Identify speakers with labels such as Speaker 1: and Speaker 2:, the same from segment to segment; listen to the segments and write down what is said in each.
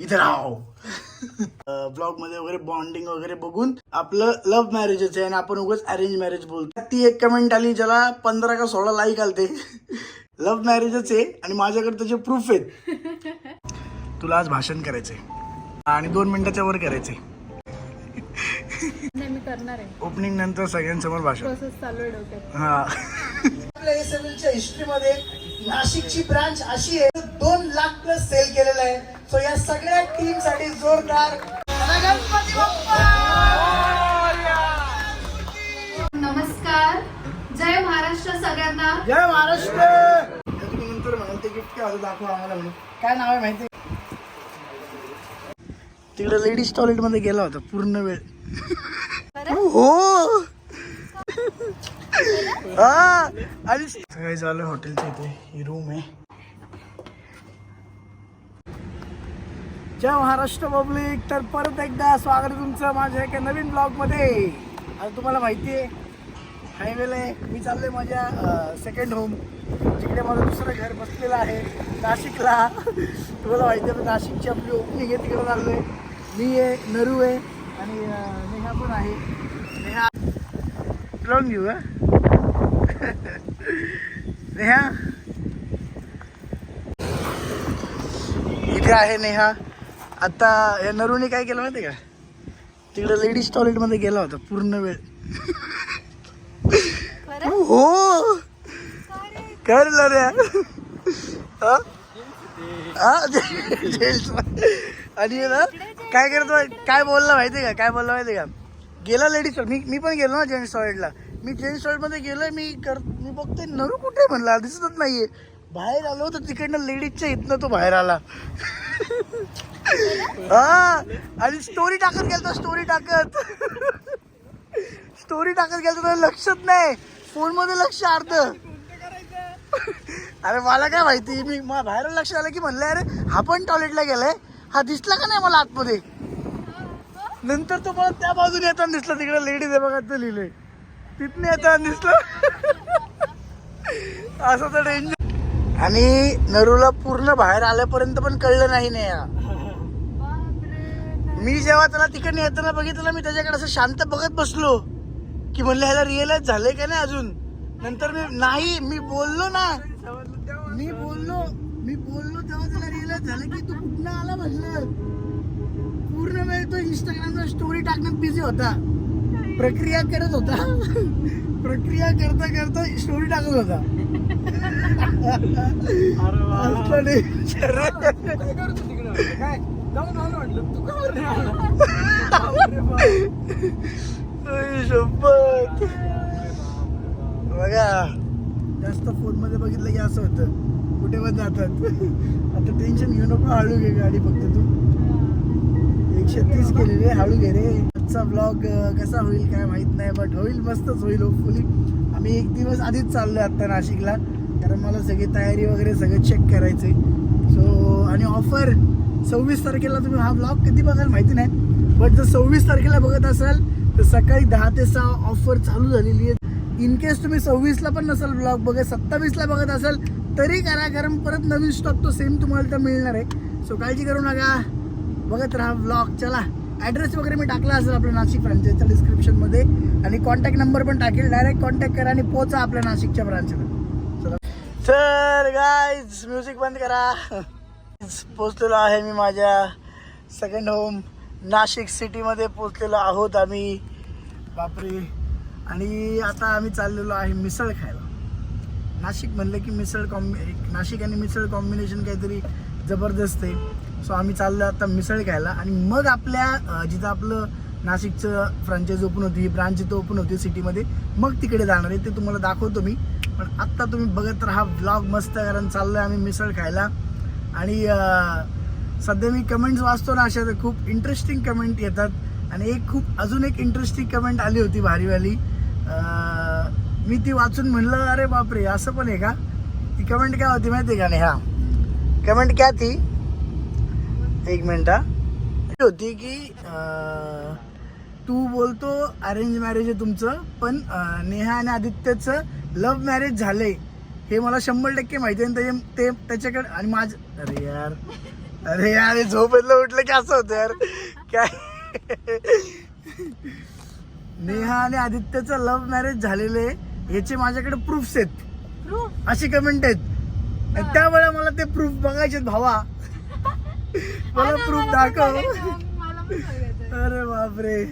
Speaker 1: इथे राहो. ब्लॉगमध्ये वगैरे बॉन्डिंग वगैरे बघून आपलं लव्ह मॅरेजच आहे आणि आपण उगाच अरेंज मॅरेज बोलतो ती एक कमेंट आली ज्याला पंधरा का सोळा लाईक आलते. लव्ह मॅरेजच आहे आणि माझ्याकडे त्याचे प्रूफ आहेत. तुला आज भाषण करायचंय. आणि दोन मिनिटाच्या वर करायचंय.
Speaker 2: नाही मी करणार आहे.
Speaker 1: ओपनिंग नंतर सगळ्यांसमोर भाषण.
Speaker 2: प्रोसेस चालू आहे डोक्यात.
Speaker 1: हा. आपल्या एसएमएलच्या हिस्ट्रीमध्ये नाशिकची ब्रांच अशी आहे दोन लाख प्लस सेल केलेलं आहे. सो या सगळ्या टीमसाठी जोरदार. गणपती
Speaker 2: नमस्कार. जय महाराष्ट्र सगळ्यांना.
Speaker 1: जय महाराष्ट्र! तुम्ही नंतर म्हणाल ते गिफ्ट काय होतं दाखवा आम्हाला म्हणून. काय नाव आहे माहिती? तिकडे लेडीज टॉयलेटमध्ये गेला होता पूर्ण वेळ. हो. सगळे झालं हॉटेलच्या इथे ही रूम आहे. जय महाराष्ट्र पब्लिक. तर परत एकदा स्वागत आहे तुमचं माझ्या एका नवीन ब्लॉगमध्ये. आता तुम्हाला माहिती आहे हायवेला आहे. मी चाललोय माझ्या सेकंड होम जिकडे माझं दुसरं घर बसलेलं आहे नाशिकला. तुम्हाला माहिती आहे नाशिकची आपली ओपनिंग आहे तिकडे चाललोय. मी आहे नरू आहे. आणि नेहा पण आहे. नेहा. लावून घेऊ नेहा. इथे आहे नेहा. आता या नरूने काय केलं माहिती का? तिकडे लेडीज टॉयलेटमध्ये गेला होता पूर्ण वेळ. हो. काय रे. हा? जेल्स आणि ना काय करतो काय बोलला माहिती का? काय बोलला माहिती का? गेला लेडीज मी मी पण गेलो ना जेंट्स टॉयलेटला मी जेंट्स टॉयलेटमध्ये गेलो मी कर मी बघतोय नरू कुठे म्हणला? दिसतच नाहीये. बाहेर आलो तर तिकडनं लेडीजच्या इथनं तो बाहेर आला. हा. आणि स्टोरी टाकत गेलतो स्टोरी टाकत. स्टोरी टाकत गेलतो तर लक्षच नाही. फोनमध्ये लक्ष अर्ध. अरे मला काय माहिती? मी मा- बाहेर लक्ष आलं की म्हणलं अरे हा पण टॉयलेटला गेलाय. हा दिसला का नाही मला आतमध्ये? नंतर तो मला त्या बाजूने येताना दिसला. तिकडे लेडीज आहे बघा ते लिहिलंय. तिथनं येताना दिसलं. असं तर डेंजर आणि नरूला पूर्ण बाहेर आल्यापर्यंत पण कळलं नाही नाही या. मी जेव्हा त्याला तिकडनं येताना बघितलं मी त्याच्याकडे असं शांत बघत बसलो. की म्हणलं ह्याला रिअलाइज झालंय का नाही अजून? नंतर मी नाही मी बोललो ना. मी बोललो मी बोललो तेव्हा त्याला रिअलाइज झालं की तू कुठनं आला म्हणलं. पूर्ण वेळ तो इंस्टाग्रामला स्टोरी टाकण्यात बिझी होता. प्रक्रिया करत होता. प्रक्रिया करता करता स्टोरी टाकत होता. शपथ. बघा जास्त फोनमध्ये बघितलं की असं होतं. कुठे पण जातात. आता टेन्शन घेऊ नको हळू घे गाडी फक्त तू. एकशे तीस केलेली रे हळू घे रे. आजचा ब्लॉग कसा होईल काय माहीत नाही बट होईल मस्तच होईल होपफुली आम्ही एक दिवस आधीच चाललो आहे आत्ता नाशिकला कारण मला सगळी तयारी वगैरे सगळं चेक करायचं आहे सो आणि ऑफर सव्वीस तारखेला तुम्ही हा ब्लॉग कधी बघाल माहिती नाही बट जर सव्वीस तारखेला बघत असाल तर सकाळी दहा ते सहा ऑफर चालू झालेली आहे इन केस तुम्ही सव्वीसला पण नसाल ब्लॉग बघत सत्तावीसला बघत असाल तरी करा कारण परत नवीन स्टॉक तो सेम तुम्हाला तर मिळणार आहे. सो काळजी करू नका. बघत राहा ब्लॉग चला ॲड्रेस वगैरे मी टाकला असेल आपल्या नाशिक ब्रांचेसच्या डिस्क्रिप्शनमध्ये आणि कॉन्टॅक्ट नंबर पण टाकेल. डायरेक्ट कॉन्टॅक्ट करा आणि पोचा आपल्या नाशिकच्या ब्रांचला चला. तर गाईज म्युझिक बंद करा. पोचलेलो आहे मी माझ्या सेकंड होम नाशिक सिटीमध्ये पोचलेलो आहोत आम्ही. बापरे. आणि आता आम्ही चाललेलो आहे मिसळ खायला. नाशिक म्हणलं की मिसळ कॉम्बि नाशिक आणि मिसळ कॉम्बिनेशन काहीतरी जबरदस्त आहे. सो आम्ही चाललो आता मिसळ खायला आणि मग आपल्या जिथं आपलं नाशिकचं फ्रँचाईज ओपन होती ब्रांच जिथं ओपन होती सिटीमध्ये मग तिकडे जाणार आहे. ते तुम्हाला दाखवतो मी. पण आत्ता तुम्ही बघत राहा ब्लॉग मस्त आहे, कारण चाललो आहे आम्ही मिसळ खायला. आणि सध्या मी कमेंट्स वाचतो ना अशा तर खूप इंटरेस्टिंग कमेंट येतात. आणि एक खूप अजून एक इंटरेस्टिंग कमेंट आली होती भारीवाली. मी ती वाचून म्हणलं अरे बापरे असं पण आहे का? ती कमेंट काय होती माहिती आहे का नाही? हा. कमेंट क्या ती एक मिनिट होती की तू बोलतो अरेंज मॅरेज आहे तुमचं पण नेहा आणि आदित्यचं लव्ह मॅरेज झालंय. हे मला शंभर टक्के माहिती आहे आणि ते त्याच्याकडे आणि माझ अरे यार. अरे यार झोपेतलं उठलं की असं होतं यार. काय? नेहा आणि आदित्यचं लव्ह मॅरेज झालेलं आहे. याचे माझ्याकडे प्रूफ्स आहेत. अशी कमेंट आहेत. त्यामुळे मला ते प्रूफ बघायचे भावा. मला प्रूफ दाखव. अरे बापरे.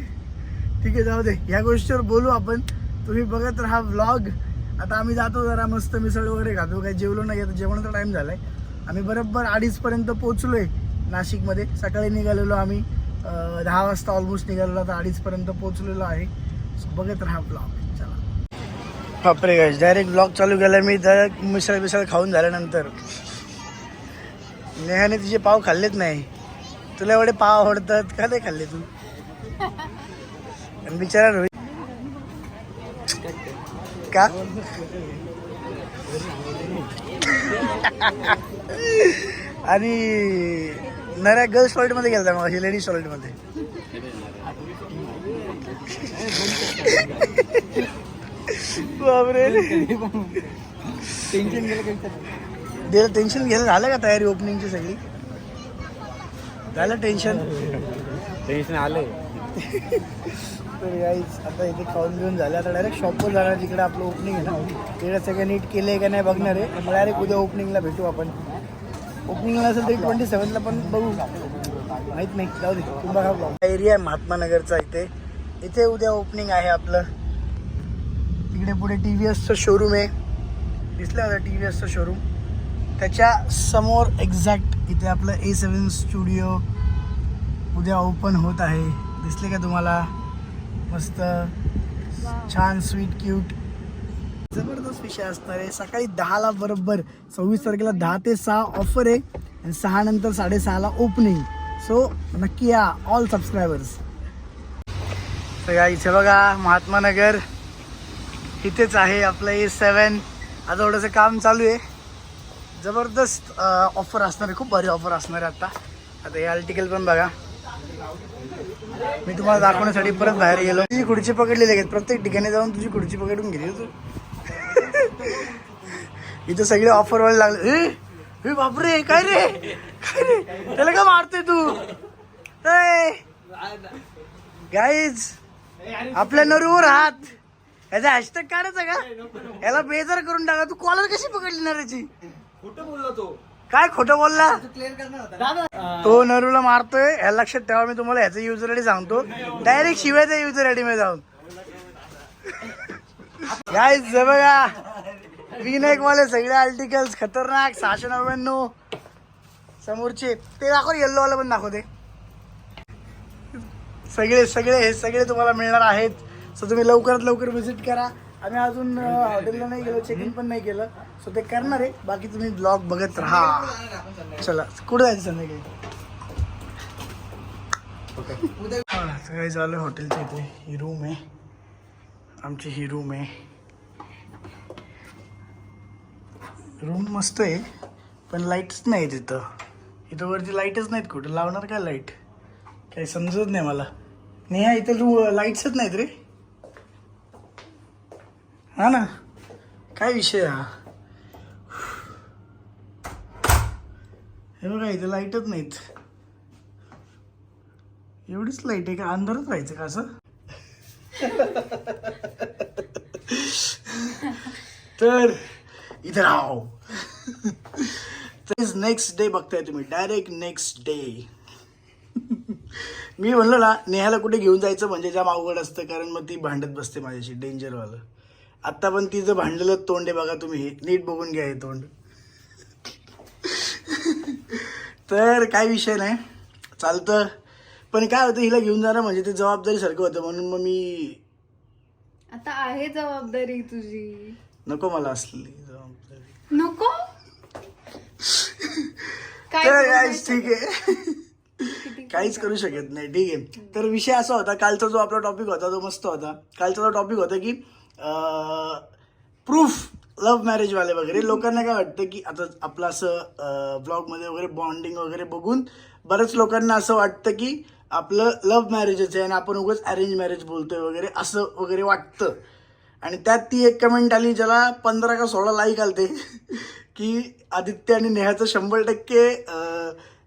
Speaker 1: ठीक आहे जाऊ दे. ह्या गोष्टीवर बोलू आपण. तुम्ही बघत राहा व्लॉग आता आम्ही जातो जरा मस्त मिसळ वगैरे खातो. काही जेवलो नाही आता जेवणाचा टाइम झालाय. आम्ही बरोबर अडीच पर्यंत पोहोचलोय नाशिकमध्ये. सकाळी निघालेलो आम्ही. दहा वाजता ऑलमोस्ट निघालेलो आता अडीच पर्यंत पोहोचलेलो आहे. So बघत राहा ब्लॉग बापरे गाईज डायरेक्ट ब्लॉग चालू केला मी तर मिसळ बिसळ खाऊन झाल्यानंतर. नेहाने तिचे पाव खाल्लेच नाही. तुला एवढे पाव आवडतात का नाही खाल्ले तू? आणि बिचारा रोहित का? आणि नऱ्या गर्ल्स टॉयलेटमध्ये गेलता मग लेडीज टॉयलेटमध्ये बापरे.
Speaker 3: टेन्शन गेलं
Speaker 1: टेन्शन घ्यायला झालं का तयारी ओपनिंगची सगळी? झालं टेन्शन
Speaker 3: टेन्शन आलंय.
Speaker 1: तर आता इथे खाऊन घेऊन झालं. आता डायरेक्ट शॉपवर जाणार जिकडे आपलं ओपनिंग आहे ना. तिकडे सगळं नीट केलंय का नाही बघणार आहे. डायरेक्ट उद्या ओपनिंगला भेटू आपण. ओपनिंगला असेल तरी ट्वेंटी सेवनला पण बघू. माहीत नाही. जाऊ दे. तुम्ही बघा ब्लॉग एरिया आहे महात्मा नगरचा इथे. इथे उद्या ओपनिंग आहे आपलं. तिकडे पुढे टी व्ही एसचं शोरूम आहे. दिसलं आता टी व्ही एसचं शोरूम त्याच्यासमोर एक्झॅक्ट इथे आपलं ए सेवन स्टुडिओ उद्या ओपन होत आहे. दिसले का तुम्हाला? मस्त छान स्वीट क्यूट जबरदस्त विषय असणार आहे. सकाळी दहाला बरोबर सव्वीस तारखेला दहा ते सहा ऑफर आहे आणि सहा नंतर साडेसहाला ओपनिंग सो नक्की या ऑल सबस्क्रायबर्स सगळ्या इथे बघा महात्मा नगर. इथेच आहे आपलं ए सेवन. आता थोडंसं काम चालू आहे. जबरदस्त ऑफर असणार आहे खूप भारी ऑफर असणार आहे आता. आता हे आर्टिकल पण बघा. मी तुम्हाला दाखवण्यासाठी परत बाहेर गेलो. तुझी खुर्ची पकडली लगेच. प्रत्येक ठिकाणी जाऊन तुझी खुर्ची पकडून गेली तू. इथं सगळे ऑफर वाले लागले. हे बापरे काय रे? काय रे? त्याला का मारते तू? गाईज आपल्या नरूवर हात. याचा हॅशटॅग काढायचा का? याला बेजार करून टाका. तू कॉलर कशी पकडली ना याची
Speaker 3: कुठं बोललो तो.
Speaker 1: काय खोटं बोलला?
Speaker 3: क्लिअर करणार होता
Speaker 1: तो नरूला मारतोय. या लक्षात ठेवा मी तुम्हाला ह्याचं युजर आयडी सांगतो. डायरेक्ट शिवायचा युजर आयडी मध्ये जाऊन. गाईज बघा. विनायक वाले सगळे आर्टिकल्स खतरनाक सहाशे नव्याण्णव. समोरचे. ते दाखव येल्लो वाला पण दाखवते सगळे सगळे हे सगळे तुम्हाला मिळणार आहेत. सो तुम्ही लवकरात लवकर व्हिजिट करा. आम्ही अजून हॉटेलला नाही गेलो चेक इन पण नाही केलं. सो ते करणार आहे. बाकी तुम्ही ब्लॉग बघत राहा. चला कुठं जायचं संध्याकाळी? सकाळी झालं हॉटेलच्या इथे. ही रूम आहे. आमची ही रूम आहे. रूम मस्त आहे पण लाईटच नाही तिथं. इथं वरती लाईटच नाहीत कुठं. लावणार काय लाइट काही समजत नाही मला. नेहा इथं रू लाईट्सच नाहीत रे. हा ना. काय विषय हा? हे बघा इथे लाईटच नाहीत. एवढीच लाइट आहे का? अंधारच राहायचं का असं? तर इथं राव तर नेक्स्ट डे बघताय तुम्ही. डायरेक्ट नेक्स्ट डे मी म्हणलं ना नेहाला कुठे घेऊन जायचं म्हणजे जाम अवघड असतं कारण मग ती भांडत बसते माझ्याशी डेंजरवालं आत्ता पण तिचं भांडलेलं तोंड आहे बघा तुम्ही. हे नीट बघून घ्या हे तोंड. तर काय विषय नाही. चालतं. पण काय होतं हिला घेऊन जाणं म्हणजे ते जबाबदारीसारखं होतं. म्हणून मग मी
Speaker 2: आता आहे जबाबदारी तुझी.
Speaker 1: नको मला असलेली जबाबदारी.
Speaker 2: नको? काय
Speaker 1: तर guys, ठीक आहे. काहीच करू शकत नाही. ठीक आहे. तर विषय असा होता कालचा जो आपला टॉपिक होता तो मस्त होता. कालचा जो टॉपिक होता की प्रूफ लव्ह मॅरेज वाले वगैरे लोकांना काय वाटतं की आता आपलं असं ब्लॉगमध्ये वगैरे बॉन्डिंग वगैरे बघून बऱ्याच लोकांना असं वाटतं की आपलं लव्ह मॅरेजच आहे आणि आपण उगाच अरेंज मॅरेज बोलतोय वगैरे असं वगैरे वाटतं. आणि त्यात ती एक कमेंट आली ज्याला पंधरा का सोळा लाईक आलते. की आदित्य आणि नेहाचं शंभर टक्के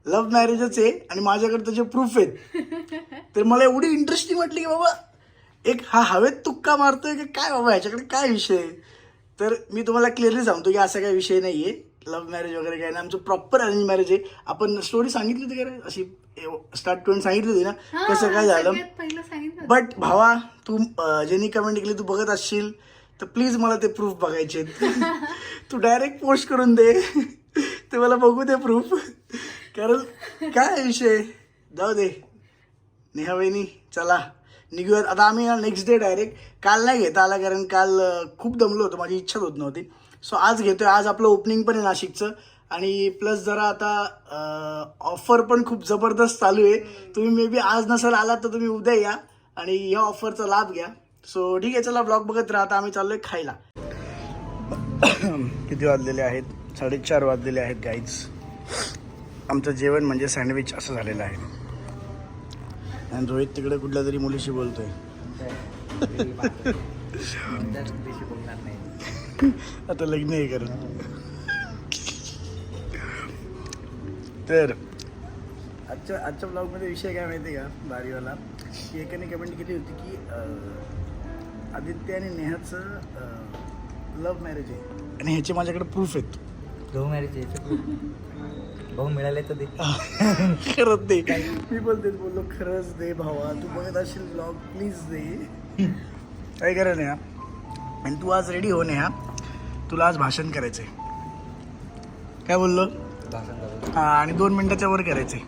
Speaker 1: लव्ह मॅरेजच आहे आणि माझ्याकडे त्याचे प्रूफ आहेत. तर मला एवढी इंटरेस्टिंग वाटली की बाबा एक हा हवेत तुक्का मारतोय की काय बाबा ह्याच्याकडे काय विषय आहे? तर मी तुम्हाला क्लिअरली सांगतो की असा काही विषय नाही आहे लव्ह मॅरेज वगैरे काय नाही. आमचं प्रॉपर अरेंज मॅरेज आहे. आपण स्टोरी सांगितली होती का? अशी स्टार्ट करून सांगितली होती ना? कसं काय झालं? बट भावा तू ज्यांनी कमेंट केली तू बघत असशील तर प्लीज मला ते प्रूफ बघायचे तू डायरेक्ट पोस्ट करून दे. ते मला बघू दे प्रूफ कारण काय विषय? जाऊ दे. नेहा वहिनी चला. निघूयात. आता आम्ही नेक्स्ट डे डायरेक्ट काल नाही घेता आला कारण काल खूप दमलो होतो. माझी इच्छाच होत नव्हती. सो आज घेतोय. आज आपलं ओपनिंग पण आहे नाशिकचं. आणि प्लस जरा आता ऑफर पण खूप जबरदस्त चालू आहे. तुम्ही मे बी आज नसेल आलात तर तुम्ही उद्या या. आणि या ऑफरचा लाभ घ्या. सो ठीक आहे चला ब्लॉग बघत राहा. आता आम्ही चाललोय खायला. किती वाजलेले आहेत? साडेचार वाजलेले आहेत गाईज आमचं जेवण म्हणजे सँडविच असं झालेलं आहे. आणि रोहित तिकडे कुठल्या तरी मुलीशी बोलतोय. आता लग्न आहे करून तर आजच्या आजच्या ब्लॉगमध्ये विषय काय माहिती आहे का बारीवाला? की एकाने कमेंट केली होती की आदित्य आणि नेहाचं लव्ह मॅरेज आहे. आणि ह्याचे माझ्याकडे प्रूफ आहेत.
Speaker 3: लव्ह मॅरेज आहे भाऊ मिळाले तर दे.
Speaker 1: खरंच दे. मी पण तेच बोललो खरंच दे भावा. तू बघत असशील ब्लॉग प्लीज दे. काय करा नेहा आणि तू आज रेडी हो नेहा तुला आज भाषण करायचंय. काय बोललो?
Speaker 3: भाषण करू
Speaker 1: हा आणि दोन मिनिटाच्या वर करायचंय.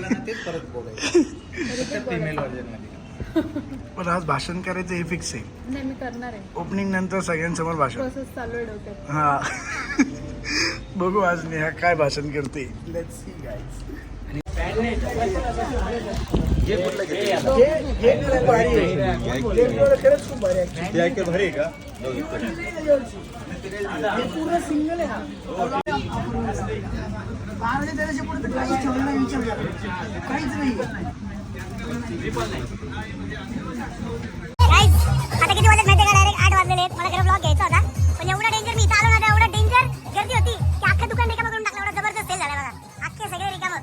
Speaker 3: ना तेच परत बोलायचं फिमेल व्हर्जनमध्ये.
Speaker 1: पण आज भाषण करायचं हे फिक्स आहे.
Speaker 2: नाही मी करणार आहे.
Speaker 1: ओपनिंग नंतर सगळ्यांसमोर भाषण.
Speaker 2: प्रोसेस चालू आहे डोक्यात.
Speaker 1: हा. बघू आज नेहा काय भाषण करते. लेट्स सी गाईज
Speaker 3: जे कुठलं
Speaker 1: हे हे खूप भारी आहे हे एवढं खरंच खूप भारी आहे
Speaker 3: ते भारी आहे का
Speaker 1: हे पूर्ण सिंगल आहे
Speaker 4: आता किती वाजले माहिती का? डायरेक्ट आठ वाजलेले आहेत. मला खरं ब्लॉग घ्यायचा होता. पण एवढा डेंजर मी आलो ना एवढा डेंजर गर्दी होती की अख्खं दुकान रिकामं करून टाकलं. एवढा जबरदस्त सेल झाला बघा. अख्खे सगळे रिकामं.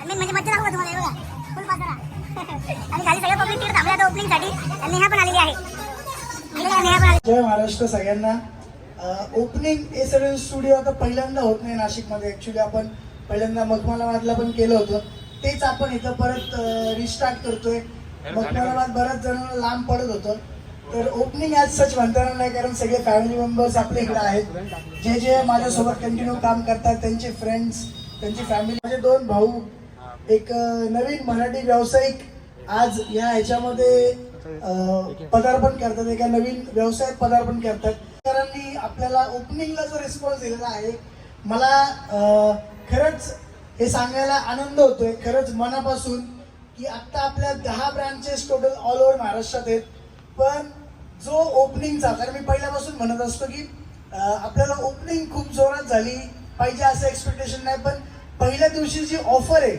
Speaker 4: आणि म्हणजे मज्जा दाखवतो तुम्हाला फुल बाजारा. आणि खाली सगळं पब्लिक तिकडे ओपनिंगसाठी. आणि नेहा पण आलेली आहे.
Speaker 1: जय महाराष्ट्र सगळ्यांना. ओपनिंग ए सेवन स्टुडिओ आता पहिल्यांदा होत नाही नाशिकमध्ये. ऍक्च्युली आपण पहिल्यांदा मखमालाबादला पण केलं होतं. तेच आपण इथं परत रिस्टार्ट करतोय. मखमालाबाद बऱ्याच जणांना लांब पडत होतं. तर ओपनिंग ॲज सच म्हणता येणार नाही कारण सगळे फॅमिली मेंबर्स आपल्या इकडे आहेत. जे जे माझ्यासोबत कंटिन्यू काम करतात त्यांचे फ्रेंड्स त्यांची फॅमिली माझे दोन भाऊ एक नवीन मराठी व्यावसायिक आज या ह्याच्यामध्ये पदार्पण करतात. एका नवीन व्यवसायात पदार्पण करतात. सरांनी आपल्याला ओपनिंगला जो रिस्पॉन्स दिलेला आहे मला खरंच हे सांगायला आनंद होतोय खरंच मनापासून की आत्ता आपल्या दहा ब्रांचेस टोटल ऑल ओव्हर महाराष्ट्रात आहेत. पण जो ओपनिंगचा कारण मी पहिल्यापासून म्हणत असतो की आपल्याला ओपनिंग खूप जोरात झाली पाहिजे असं एक्सपेक्टेशन नाही पण पहिल्या दिवशी जी ऑफर आहे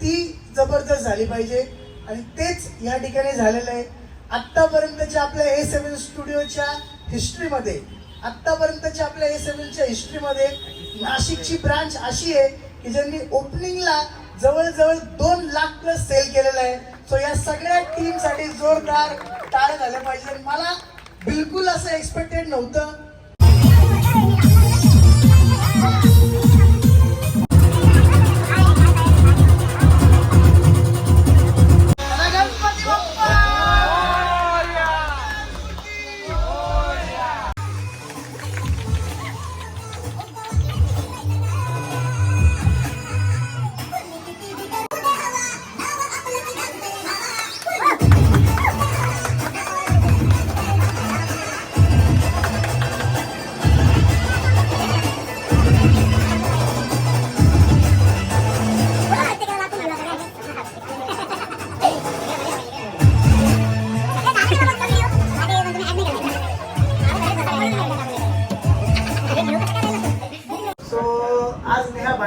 Speaker 1: ती जबरदस्त झाली पाहिजे. आणि तेच या ठिकाणी झालेलं आहे. आत्तापर्यंतच्या आपल्या ए सेवन स्टुडिओच्या हिस्ट्रीमध्ये आत्तापर्यंतच्या आपल्या ए सेवनच्या हिस्ट्रीमध्ये नाशिकची ब्रांच अशी आहे की ज्यांनी ओपनिंगला जवळजवळ दोन लाख प्लस सेल केलेलं आहे. सो या सगळ्या टीमसाठी जोरदार टाळं झालं पाहिजे. आणि मला बिलकुल असं एक्सपेक्टेड नव्हतं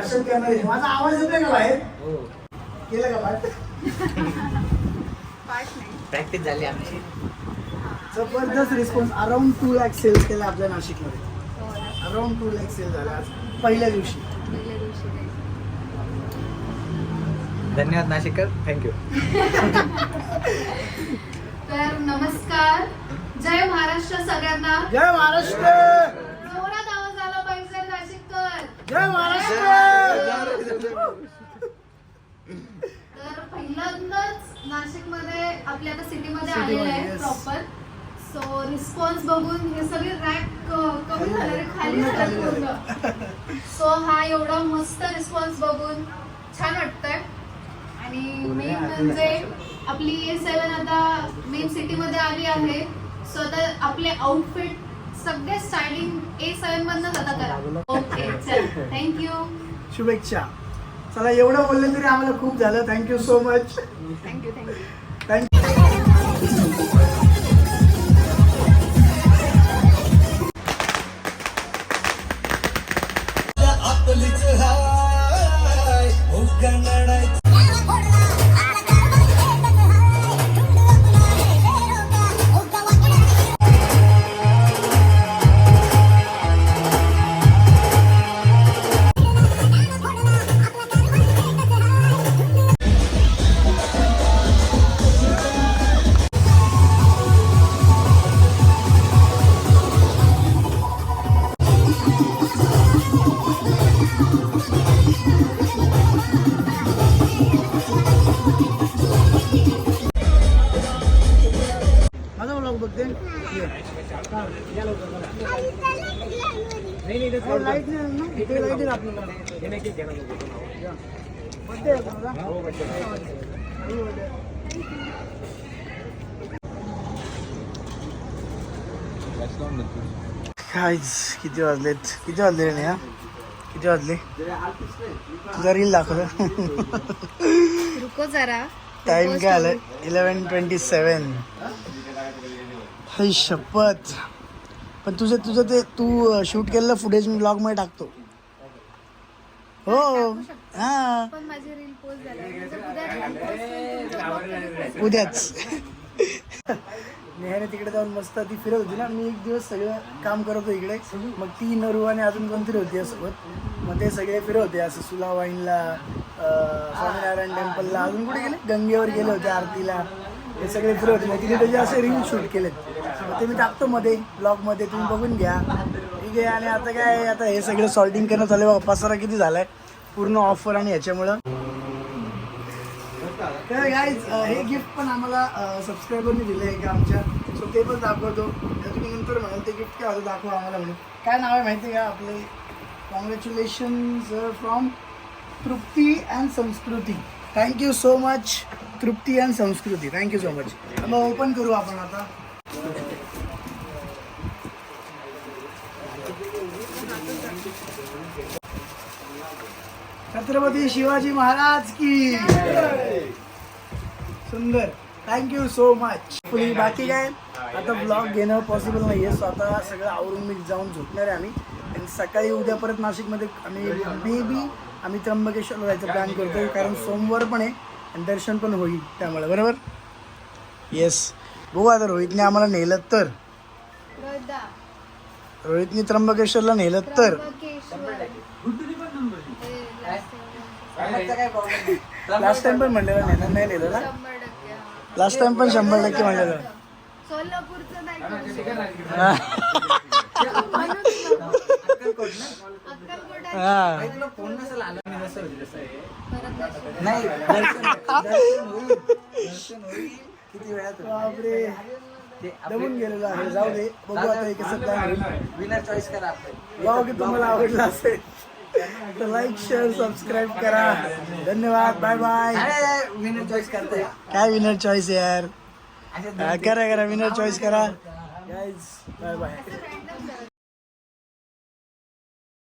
Speaker 1: भाषण करणार आहे. माझा आवाज येतोय का बाहेर? केलं का पाठ
Speaker 2: पाठ नाही.
Speaker 3: प्रॅक्टिस झाली आमची.
Speaker 1: जबरदस्त response around two lakh sales केला आपल्या नाशिकमध्ये. अराउंड टू लॅक सेल झाला आज. पहिल्या दिवशी.
Speaker 2: पहिल्या दिवशी नाही.
Speaker 3: धन्यवाद नाशिककर थँक्यू
Speaker 2: तर नमस्कार. जय महाराष्ट्र सगळ्यांना.
Speaker 1: जय महाराष्ट्र!
Speaker 2: जोरात आवाज आला पाहिजे नाशिककर.
Speaker 1: जय महाराष्ट्र!
Speaker 2: तर पहिल्यांदाच नाशिकमध्ये आपल्या आता सिटीमध्ये
Speaker 1: City
Speaker 2: आलेले
Speaker 1: मध्ये,
Speaker 2: आहे
Speaker 1: yes.
Speaker 2: प्रॉपर सो रिस्पॉन्स बघून हे सगळे रॅक कमी झाले रे, खाली
Speaker 1: पूर्ण खाली
Speaker 2: पूर्ण. सो हा एवढा मस्त रिस्पॉन्स बघून छान वाटतंय. आणि मेन म्हणजे आपली ए सेवन आता मेन सिटीमध्ये आली आहे. सो आता आपले आउटफिट सगळे स्टायलिंग ए सेवन मधनच आता. करा ओके चल. थँक्यू
Speaker 1: शुभेच्छा. चला एवढं बोललं तरी आम्हाला खूप झालं. Thank you so much
Speaker 2: thank you thank you
Speaker 1: thank you काहीच किती वाजलेत? किती वाजले नेहा? किती वाजले? तुझा रील दाखव.
Speaker 2: रुको जरा.
Speaker 1: टाइम काय आलं इलेवन ट्वेंटी सेवन हे शपथ. पण तुझं तुझं ते तू शूट केलेलं फुटेज मी ब्लॉगमध्ये टाकतो. हो. हा उद्याच. नेहाने तिकडे जाऊन मस्त ती फिरत होती ना. मी एक दिवस सगळं काम करत होतो इकडे. मग ती नरू आणि अजून कोणतरी होती यासोबत? मग ते सगळे फिरत होते. असं सुला वाईनला स्वामीनारायण टेम्पलला अजून कुठे गेले? गंगेवर गेले होते आरतीला. हे सगळे फिरत होते. मग तिने त्याचे असे रील शूट केलेत. मग ते मी टाकतो मध्ये ब्लॉगमध्ये तुम्ही बघून घ्या. ठीक आहे. आणि आता काय आता हे सगळं सॉल्टिंग करणं चालू आहे. पसारा किती झालाय. पूर्ण ऑफर आणि ह्याच्यामुळं. तर गाईज हे गिफ्ट पण आम्हाला सबस्क्रायबरने दिलं आहे का आमच्या. सो ते पण दाखवतो. तर तुम्ही नंतर म्हणाल ते गिफ्ट काय होतं दाखवा आम्हाला म्हणून? काय नाव आहे माहिती आहे का? आपले congratulation from Trupti and Sanskriti. Thank you so much Trupti and Sanskriti. Thank you so much मग ओपन करू आपण आता. छत्रपती शिवाजी महाराज की सुंदर. थँक्यू सो मच पुढे बाकी काय? आता ब्लॉग घेणं पॉसिबल नाही आहे स्वतः सगळं आवरून मी जाऊन झोपणार आहे आम्ही. आणि सकाळी उद्या परत नाशिकमध्ये आम्ही मे बी आम्ही त्र्यंबकेश्वरला जायचं प्लॅन करतोय कारण सोमवार पण आहे आणि दर्शन पण होईल त्यामुळे बरोबर? येस बघू आता रोहितने आम्हाला नेलं तर. रोहितने त्र्यंबकेश्वरला नेलं तर. लास्ट टाइम पण म्हणलेलं नेलं नाही नेलं ना? लास्ट टाइम पण शंभर टक्के म्हणलेलं.
Speaker 2: सोलापूरचं नाही
Speaker 1: हा.
Speaker 3: नाही किती वेळात?
Speaker 1: बापरे दमून गेलेलो आहे. जाऊ दे बघू आता हे कसं
Speaker 3: विनर चॉईस करा आपण
Speaker 1: ब्लॉग तुम्हाला आवडला असेल. तर लाईक शेअर सबस्क्राईब करा. धन्यवाद. बाय बाय
Speaker 3: विनर चॉईस करताय
Speaker 1: काय विनर चॉईस यार? करा करा विनर चॉईस करा. Bye bye